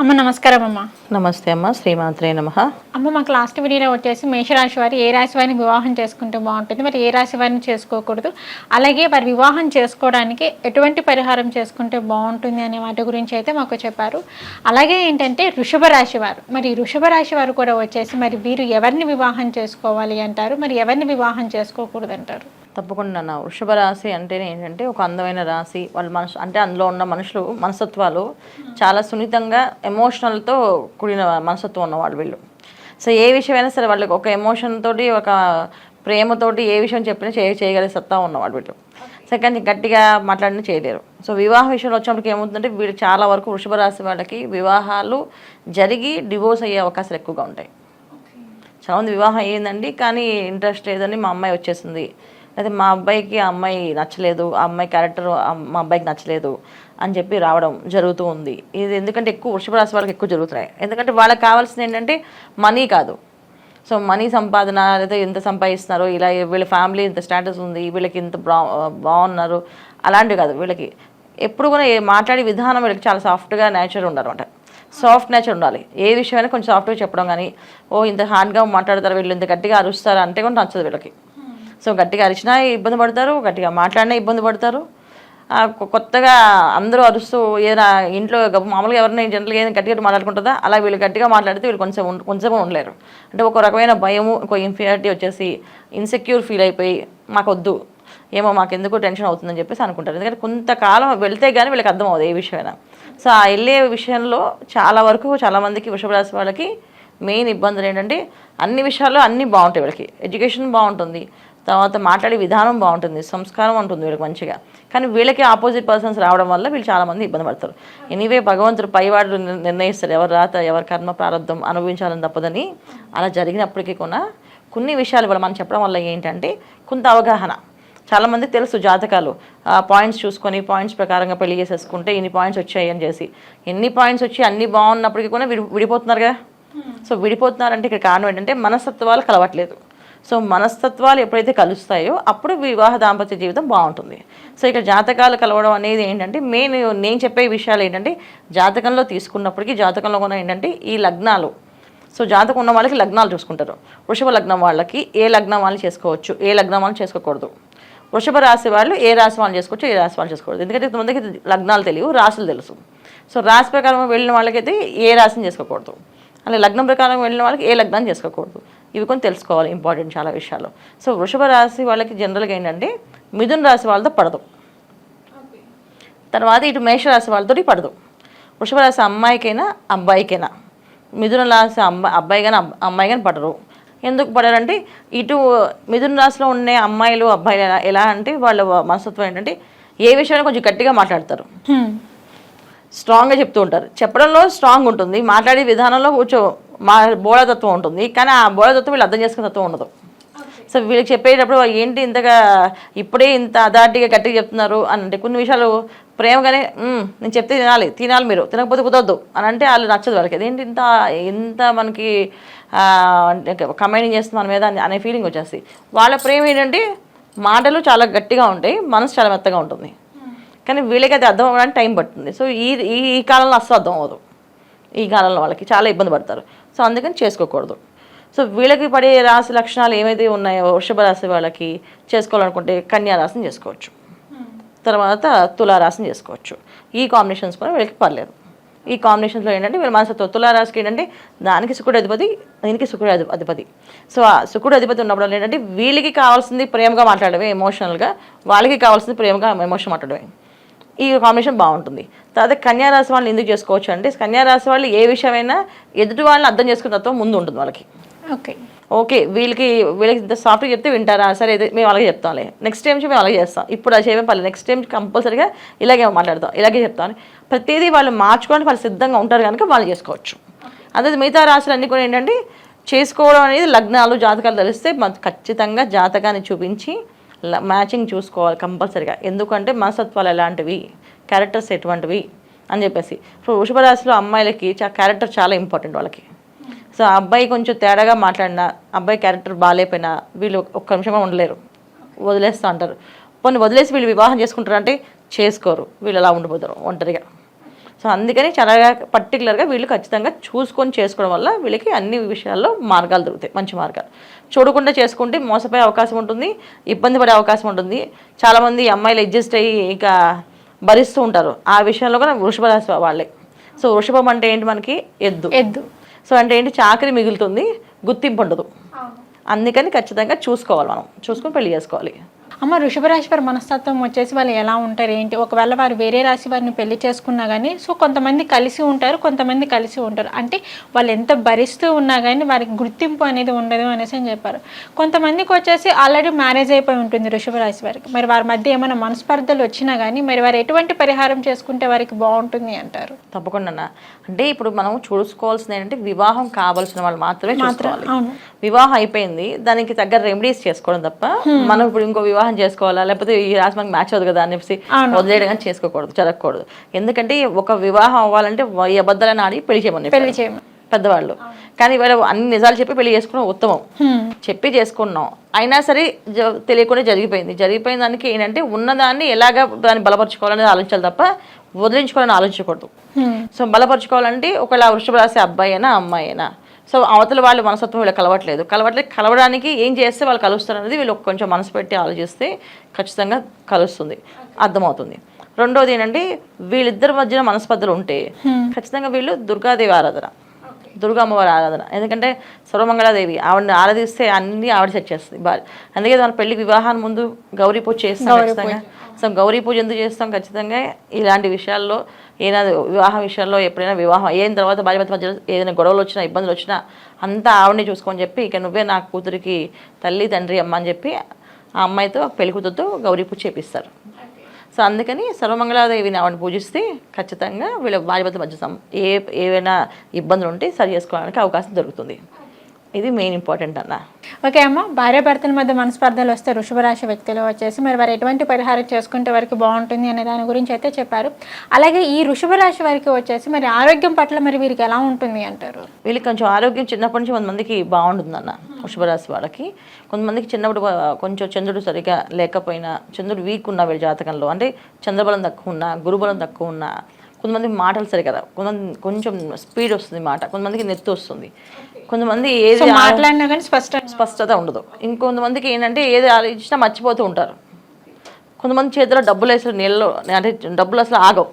అమ్మ నమస్కారం అమ్మ. నమస్తే అమ్మ శ్రీమాత్రే నమ. అమ్మ మాకు లాస్ట్ వీడియోలో వచ్చేసి మేషరాశి వారు ఏ రాశి వారిని వివాహం చేసుకుంటే బాగుంటుంది? మరి ఏ రాశి వారిని చేసుకోకూడదు? అలాగే వారి వివాహం చేసుకోవడానికి ఎటువంటి పరిహారం చేసుకుంటే బాగుంటుంది అనే వాటి గురించి అయితే మాకు చెప్పారు. అలాగే ఏంటంటే వృషభ రాశి వారు. మరి వృషభ రాశి వారు కూడా వచ్చేసి మరి వీరు ఎవరిని వివాహం చేసుకోవాలి అంటారు? మరి ఎవరిని వివాహం చేసుకోకూడదు అంటారు? తప్పకుండా. నా వృషభ రాశి అంటేనే ఏంటంటే ఒక అందమైన రాశి. వాళ్ళ మనసు అంటే అందులో ఉన్న మనుషులు మనస్తత్వాలు చాలా సున్నితంగా ఎమోషనల్తో కూడిన మనస్తత్వం ఉన్నవాళ్ళు వీళ్ళు. సో ఏ విషయమైనా సరే వాళ్ళకి ఒక ఎమోషన్ తోటి ఒక ప్రేమతోటి ఏ విషయం చెప్పినా చేయ చేయగలిగే సత్తా ఉన్నవాడు వీళ్ళు. సెకండ్ గట్టిగా మాట్లాడినా చేయలేరు. సో వివాహ విషయంలో వచ్చినప్పటికి ఏమవుతుందంటే వీళ్ళు చాలా వరకు వృషభ రాశి వాళ్ళకి వివాహాలు జరిగి డివోర్స్ అయ్యే అవకాశాలు ఎక్కువగా ఉంటాయి. చాలామంది వివాహం అయ్యిందండి కానీ ఇంట్రెస్ట్ లేదని మా అమ్మాయి వచ్చేసింది. అయితే మా అబ్బాయికి ఆ అమ్మాయి నచ్చలేదు ఆ అమ్మాయి క్యారెక్టర్ మా అబ్బాయికి నచ్చలేదు అని చెప్పి రావడం జరుగుతూ ఉంది. ఇది ఎందుకంటే ఎక్కువ వృషభ రాశి వాళ్ళకి ఎక్కువ జరుగుతున్నాయి. ఎందుకంటే వాళ్ళకి కావాల్సింది ఏంటంటే మనీ కాదు. సో మనీ సంపాదన లేదా ఎంత సంపాదిస్తున్నారో ఇలా వీళ్ళ ఫ్యామిలీ ఇంత స్టేటస్ ఉంది వీళ్ళకి ఇంత బా బాగున్నారు అలాంటివి కాదు వీళ్ళకి. ఎప్పుడు కూడా మాట్లాడే విధానం వీళ్ళకి చాలా సాఫ్ట్గా నేచర్ ఉండాలన్నమాట. సాఫ్ట్ నేచర్ ఉండాలి. ఏ విషయమైనా కొంచెం సాఫ్ట్గా చెప్పడం కానీ ఓ ఇంత హార్డ్గా మాట్లాడతారు వీళ్ళు ఇంత గట్టిగా అరుస్తారు? అంటే కూడా నచ్చదు వీళ్ళకి. సో గట్టిగా అరిచినా ఇబ్బంది పడతారు గట్టిగా మాట్లాడినా ఇబ్బంది పడతారు. కొత్తగా అందరూ అరుస్తూ ఏదైనా ఇంట్లో మామూలుగా ఎవరినైనా జనరల్గా ఏదైనా గట్టిగా మాట్లాడుకుంటుందా? అలా వీళ్ళు గట్టిగా మాట్లాడితే వీళ్ళు కొంచెం కొంచెం ఉండలేరు. అంటే ఒక రకమైన భయము ఒక ఇన్ఫీరియారిటీ వచ్చేసి ఇన్సెక్యూర్ ఫీల్ అయిపోయి మాకు వద్దు ఏమో మాకు ఎందుకు టెన్షన్ అవుతుందని చెప్పేసి అనుకుంటారు. ఎందుకంటే కొంతకాలం వెళ్తే కానీ వీళ్ళకి అర్థం అవుతుంది ఏ విషయమైనా. సో ఆ వెళ్ళే విషయంలో చాలా వరకు చాలామందికి వృషభ రాశి వాళ్ళకి మెయిన్ ఇబ్బందులు ఏంటంటే అన్ని విషయాల్లో అన్నీ బాగుంటాయి వీళ్ళకి. ఎడ్యుకేషన్ బాగుంటుంది తర్వాత మాట్లాడే విధానం బాగుంటుంది సంస్కారం ఉంటుంది వీళ్ళకి మంచిగా. కానీ వీళ్ళకి ఆపోజిట్ పర్సన్స్ రావడం వల్ల వీళ్ళు చాలామంది ఇబ్బంది పడతారు. ఎనీవే భగవంతుడు పైవాడు నిర్- నిర్ణయిస్తారు ఎవరు రాత ఎవరి కర్మ ప్రారంభం అనుభవించాలని తప్పదని అలా జరిగినప్పటికీ కూడా కొన్ని విషయాలు వాళ్ళు మనం చెప్పడం వల్ల ఏంటంటే కొంత అవగాహన. చాలామందికి తెలుసు జాతకాలు. పాయింట్స్ చూసుకొని పాయింట్స్ ప్రకారంగా పెళ్ళి చేసేసుకుంటే ఇన్ని పాయింట్స్ వచ్చాయి అని చేసి. ఎన్ని పాయింట్స్ వచ్చి అన్ని బాగున్నప్పటికీ కూడా విడి విడిపోతున్నారు కదా సో విడిపోతున్నారంటే ఇక్కడ కారణం ఏంటంటే మనస్తత్వాలు కలవట్లేదు. సో మనస్తత్వాలు ఎప్పుడైతే కలుస్తాయో అప్పుడు వివాహ దాంపత్య జీవితం బాగుంటుంది. సో ఇక్కడ జాతకాలు కలవడం అనేది ఏంటంటే మెయిన్ నేను చెప్పే విషయాలు ఏంటంటే జాతకంలో తీసుకున్నప్పటికీ జాతకంలో కూడా ఏంటంటే ఈ లగ్నాలు. సో జాతకం ఉన్న వాళ్ళకి లగ్నాలు చూసుకుంటారు. వృషభ లగ్నం వాళ్ళకి ఏ లగ్నం వాళ్ళని చేసుకోవచ్చు? ఏ లగ్నం వాళ్ళు చేసుకోకూడదు. వృషభ రాశి వాళ్ళు ఏ రాశి వాళ్ళు చేసుకోవచ్చు? ఏ రాశి వాళ్ళు చేసుకోకూడదు. ఎందుకంటే కొంతమందికి లగ్నాలు తెలియవు రాశులు తెలుసు. సో రాశి ప్రకారం వెళ్ళిన వాళ్ళకైతే ఏ రాశిని చేసుకోకూడదు. అలా లగ్నం ప్రకారం వెళ్ళిన వాళ్ళకి ఏ లగ్నాన్ని చేసుకోకూడదు. ఇవి కొన్ని తెలుసుకోవాలి ఇంపార్టెంట్ చాలా విషయాలు. సో వృషభ రాశి వాళ్ళకి జనరల్గా ఏంటంటే మిథున రాశి వాళ్ళతో పడదు. తర్వాత ఇటు మేషరాశి వాళ్ళతో పడదు. వృషభ రాశి అమ్మాయికైనా అబ్బాయికైనా. మిథున రాశి అమ్మాయి అబ్బాయి కానీ అమ్మాయి కానీ పడరు. ఎందుకు పడారంటే ఇటు మిథున రాశిలో ఉండే అమ్మాయిలు అబ్బాయిలు ఎలా ఎలా అంటే వాళ్ళ మనస్తత్వం ఏంటంటే ఏ విషయాన్ని కొంచెం గట్టిగా మాట్లాడతారు. స్ట్రాంగ్గా చెప్తూ ఉంటారు. చెప్పడంలో స్ట్రాంగ్ ఉంటుంది మాట్లాడే విధానంలో కొంచెం మా బోళతత్వం ఉంటుంది కానీ ఆ బోళతత్వం వీళ్ళు అర్థం చేసుకునే తత్వం ఉండదు. సో వీళ్ళకి చెప్పేటప్పుడు ఏంటి ఇంతగా ఇప్పుడే ఇంత అదాటిగా గట్టిగా చెప్తున్నారు? అని అంటే కొన్ని విషయాలు ప్రేమగానే నేను చెప్తే తినాలి తినాలి మీరు తినకపోతే కుదరదు. అని అంటే వాళ్ళు నచ్చదు వాళ్ళకి. అదేంటి ఇంత ఇంత మనకి కమెండింగ్ చేస్తుంది మన మీద అని- అనే ఫీలింగ్ వచ్చేస్తుంది. వాళ్ళ ప్రేమ ఏంటంటే మాటలు చాలా గట్టిగా ఉంటాయి మనసు చాలా మెత్తగా ఉంటుంది. కానీ వీళ్ళకి అది అర్థం అవ్వడానికి టైం పడుతుంది. సో ఈ ఈ కాలంలో అస్సలు అర్థం అవ్వదు. ఈ కాలంలో వాళ్ళకి చాలా ఇబ్బంది పడతారు. సో అందుకని చేసుకోకూడదు. సో వీళ్ళకి పడే రాశి లక్షణాలు ఏమైతే ఉన్నాయో వృషభ రాశి వాళ్ళకి చేసుకోవాలనుకుంటే కన్యా రాశిని చేసుకోవచ్చు. తర్వాత తులారాశిని చేసుకోవచ్చు. ఈ కాంబినేషన్స్ కూడా వీళ్ళకి పర్లేదు. ఈ కాంబినేషన్స్లో ఏంటంటే వీళ్ళ మనసుతో తులారాశికి ఏంటంటే దానికి శుకుడు అధిపతి దీనికి శుకుడు అధిపతి సో ఆ శుకుడు అధిపతి ఉన్నప్పుడు ఏంటంటే వీళ్ళకి కావాల్సింది ప్రేమగా మాట్లాడమే ఎమోషనల్గా వాళ్ళకి కావాల్సింది ప్రేమగా ఎమోషన్ మాట్లాడమే ఈ కాంబినేషన్ బాగుంటుంది. తర్వాత కన్యా రాశి వాళ్ళని ఎందుకు చేసుకోవచ్చు అంటే కన్యా రాశి వాళ్ళు ఏ విషయమైనా ఎదుటి వాళ్ళని అర్థం చేసుకున్న తత్వం ముందు ఉంటుంది వాళ్ళకి. ఓకే. ఓకే వీళ్ళకి వీళ్ళకి ఇంత సాఫ్ట్గా చెప్తే వింటారా? సరే అయితే మేము అలాగే చెప్తాంలే. నెక్స్ట్ టైం మేము అలాగే చేస్తాం. ఇప్పుడు అది చేయమే పర్లేదు. నెక్స్ట్ టైం కంపల్సరీగా ఇలాగే మాట్లాడతాం. ఇలాగే చెప్తాం ప్రతిదీ వాళ్ళు మార్చుకోవడానికి వాళ్ళు సిద్ధంగా ఉంటారు కనుక వాళ్ళు చేసుకోవచ్చు. అదే మిగతా రాశులు అన్నీ కూడా ఏంటంటే చేసుకోవడం అనేది లగ్నాలు జాతకాలు తెలిస్తే మన ఖచ్చితంగా జాతకాన్ని చూపించి మ్యాచింగ్ చూసుకోవాలి కంపల్సరీగా. ఎందుకంటే మనస్తత్వాలు ఎలాంటివి? క్యారెక్టర్స్ ఎటువంటివి? అని చెప్పేసి. ఇప్పుడు వృషభ రాశిలో అమ్మాయిలకి క్యారెక్టర్ చాలా ఇంపార్టెంట్ వాళ్ళకి. సో అబ్బాయి కొంచెం తేడాగా మాట్లాడినా అబ్బాయి క్యారెక్టర్ బాగాలేపోయినా వీళ్ళు ఒక్క నిమిషంగా ఉండలేరు. వదిలేస్తూ అంటారు. కొన్ని వదిలేసి వీళ్ళు వివాహం చేసుకుంటారు అంటే చేసుకోరు. వీళ్ళు అలా ఉండిపోతారు ఒంటరిగా. సో అందుకని చాలా పర్టికులర్గా వీళ్ళు ఖచ్చితంగా చూసుకొని చేసుకోవడం వల్ల వీళ్ళకి అన్ని విషయాల్లో మార్గాలు దొరుకుతాయి మంచి మార్గాలు. చూడకుండా చేసుకుంటే మోసపోయే అవకాశం ఉంటుంది ఇబ్బంది పడే అవకాశం ఉంటుంది. చాలామంది అమ్మాయిలు అడ్జస్ట్ అయ్యి ఇక భరిస్తూ ఉంటారు. ఆ విషయంలో కూడా వృషభ రాశి వాళ్ళే. సో వృషభం అంటే ఏంటి మనకి? ఎద్దు. ఎద్దు. సో అంటే ఏంటి? చాకరీ మిగులుతుంది గుర్తింపు ఉండదు. అందుకని ఖచ్చితంగా చూసుకోవాలి మనం. చూసుకొని పెళ్ళి చేసుకోవాలి. అమ్మ వృషభ రాశి వారి మనస్తత్వం వచ్చేసి వాళ్ళు ఎలా ఉంటారు ఏంటి? ఒకవేళ వారు వేరే రాశి వారిని పెళ్ళి చేసుకున్నా కానీ సో కొంతమంది కలిసి ఉంటారు కొంతమంది కలిసి ఉంటారు అంటే వాళ్ళు ఎంత భరిస్తూ ఉన్నా కానీ వారికి గుర్తింపు అనేది ఉండదు అనేసి అని చెప్పారు. కొంతమందికి వచ్చేసి ఆల్రెడీ మ్యారేజ్ అయిపోయి ఉంటుంది వృషభ రాశి వారికి. మరి వారి మధ్య ఏమైనా మనస్పర్ధలు వచ్చినా కానీ మరి వారు ఎటువంటి పరిహారం చేసుకుంటే వారికి బాగుంటుంది అంటారు? తప్పకుండా. అంటే ఇప్పుడు మనం చూసుకోవాల్సింది ఏంటంటే వివాహం కావాల్సిన వాళ్ళు మాత్రమే అవును. వివాహం అయిపోయింది దానికి తగ్గ రెమెడీస్ చేసుకోవడం తప్ప మనం ఇప్పుడు ఇంకో వివాహం చేసుకోవాలా? లేకపోతే ఈ రాశి మనకి మ్యాచ్ అవుతుంది కదా అని చెప్పి వదిలేయడం కానీ చేసుకోకూడదు జరగకూడదు. ఎందుకంటే ఒక వివాహం అవ్వాలంటే ఈ అబద్ధాలను ఆడి పెళ్ళి చేయమని పెళ్ళి చేయమని. పెద్దవాళ్ళు. కానీ వీళ్ళు అన్ని నిజాలు చెప్పి పెళ్ళి చేసుకోవడం ఉత్తమం. చెప్పి చేసుకున్నాం. అయినా సరే తెలియకుండా జరిగిపోయింది. జరిగిపోయిన దానికి ఏంటంటే ఉన్నదాన్ని ఎలాగ దాన్ని బలపరుచుకోవాలనేది ఆలోచించాలి తప్ప వదిలించుకోవాలని ఆలోచించకూడదు. సో బలపరుచుకోవాలంటే ఒకవేళ వృషభ రాశి అబ్బాయి అయినా అమ్మాయి అయినా సో అవతల వాళ్ళ మనస్తత్వం వీళ్ళు కలవట్లేదు. కలవట్లేదు కలవడానికి ఏం చేస్తే వాళ్ళు కలుస్తారు అనేది వీళ్ళు కొంచెం మనసు పెట్టి ఆలోచిస్తే ఖచ్చితంగా కలుస్తుంది. అర్థమవుతుంది. రెండోది ఏంటంటే వీళ్ళిద్దరి మధ్యన మనస్పర్ధలు ఉంటే ఖచ్చితంగా వీళ్ళు దుర్గాదేవి ఆరాధన. దుర్గా అమ్మవారి ఆరాధన. ఎందుకంటే సర్వమంగళాదేవి ఆవిడని ఆరాధిస్తే అన్ని ఆవిడ సెట్ చేస్తుంది. అందుకే మన పెళ్ళి వివాహాన్ని ముందు గౌరీ పూజ చేస్తాం ఖచ్చితంగా. సో గౌరీ పూజ ఎందుకు చేస్తాం ఖచ్చితంగా ఇలాంటి విషయాల్లో ఏదైనా వివాహ విషయాల్లో ఎప్పుడైనా వివాహం అయిన తర్వాత భార్య భర్త మధ్యలో ఏదైనా గొడవలు వచ్చినా ఇబ్బందులు వచ్చినా అంతా ఆవిడని చూసుకొని చెప్పి ఇక నువ్వే నా కూతురికి తల్లి తండ్రి అమ్మ అని చెప్పి ఆ అమ్మాయితో పెళ్ళి కూతురుతో గౌరీ పూజ చేపిస్తారు. సో అందుకని సర్వమంగళాదేవిని ఆవిడని పూజిస్తే ఖచ్చితంగా వీళ్ళ భర్త మధ్య ఏ ఏవైనా ఇబ్బందులు ఉంటే సరి చేసుకోవడానికి అవకాశం దొరుకుతుంది. ఇది మెయిన్ ఇంపార్టెంట్ అన్న. ఓకే అమ్మ భార్య భర్తల మధ్య మనస్పర్ధలు వస్తే వృషభ రాశి వ్యక్తులు వచ్చేసి మరి వారు ఎటువంటి పరిహారం చేసుకుంటే వారికి బాగుంటుంది అనే దాని గురించి అయితే చెప్పారు. అలాగే ఈ వృషభ రాశి వారికి వచ్చేసి మరి ఆరోగ్యం పట్ల మరి వీరికి ఎలా ఉంటుంది అంటారు? వీళ్ళకి కొంచెం ఆరోగ్యం చిన్నప్పటి నుంచి కొంతమందికి బాగుంటుందన్న. వృషభరాశి వాళ్ళకి. కొంతమందికి చిన్నప్పుడు కొంచెం చంద్రుడు సరిగా లేకపోయినా చంద్రుడు వీక్ ఉన్న వీళ్ళ జాతకంలో. అంటే చంద్రబలం తక్కువ ఉన్నా గురుబలం తక్కువ ఉన్నా కొంతమంది మాటలు సరిగా రావు. కొంతమంది కొంచెం స్పీడ్ వస్తుంది మాట కొంతమందికి నెత్తి వస్తుంది. కొంతమంది ఏది మాట్లాడినా కానీ స్పష్టంగా స్పష్టత ఉండదు. ఇంకొంతమందికి ఏంటంటే ఏది ఆలోచించినా మర్చిపోతూ ఉంటారు. కొంతమంది చేతిలో డబ్బులు వేసిన నీళ్ళు అంటే డబ్బులు అసలు ఆగవు.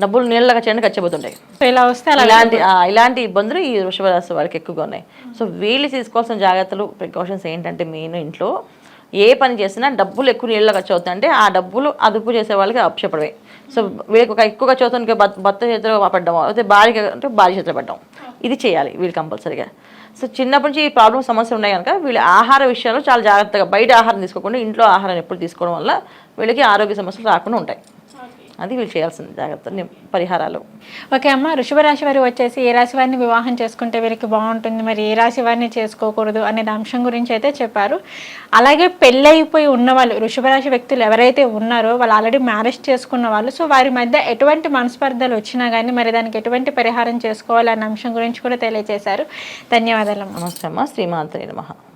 డబ్బులు నీళ్ళగా చేయండి ఖర్చిపోతుంటాయి సో ఇలా వస్తే ఇలాంటి ఇలాంటి ఇబ్బందులు ఈ వృషభ రాశి వారికి ఎక్కువగా ఉన్నాయి. సో వీళ్ళు తీసుకోవాల్సిన జాగ్రత్తలు ప్రికాషన్స్ ఏంటంటే మెయిన్ ఇంట్లో ఏ పని చేసినా డబ్బులు ఎక్కువ నీళ్ళ ఖర్చు అవుతాయి అంటే ఆ డబ్బులు అదుపు చేసే వాళ్ళకి అప్పచెప్పడమే. సో వీళ్ళకి ఒక ఎక్కువ ఖర్చు అవుతుంది భర్త చేతిలో పడ్డం అయితే భార్య అంటే భార్య చేతిలో పడ్డం ఇది చేయాలి వీళ్ళు కంపల్సరీగా. సో చిన్నప్పటి నుంచి ఈ ప్రాబ్లమ్ సమస్యలు ఉన్నాయి కనుక వీళ్ళు ఆహార విషయాల్లో చాలా జాగ్రత్తగా బయట ఆహారం తీసుకోకుండా ఇంట్లో ఆహారం ఎప్పుడు తీసుకోవడం వల్ల వీళ్ళకి ఆరోగ్య సమస్యలు రాకుండా ఉంటాయి. అది వీళ్ళు చేయాల్సిన జాగ్రత్త. పరిహారాలు. ఓకే అమ్మ వృషభ రాశి వారు వచ్చేసి ఏ రాశి వారిని వివాహం చేసుకుంటే వీరికి బాగుంటుంది? మరి ఏ రాశి వారిని చేసుకోకూడదు అనే అంశం గురించి అయితే చెప్పారు. అలాగే పెళ్ళైపోయి ఉన్న వాళ్ళు వృషభ రాశి వ్యక్తులు ఎవరైతే ఉన్నారో వాళ్ళు ఆల్రెడీ మ్యారేజ్ చేసుకున్న వాళ్ళు సో వారి మధ్య ఎటువంటి మనస్పర్ధలు వచ్చినా కానీ మరి దానికి ఎటువంటి పరిహారం చేసుకోవాలి అన్న అంశం గురించి కూడా తెలియజేశారు. ధన్యవాదాలు నమస్తే అమ్మ శ్రీమాత్రే నమః.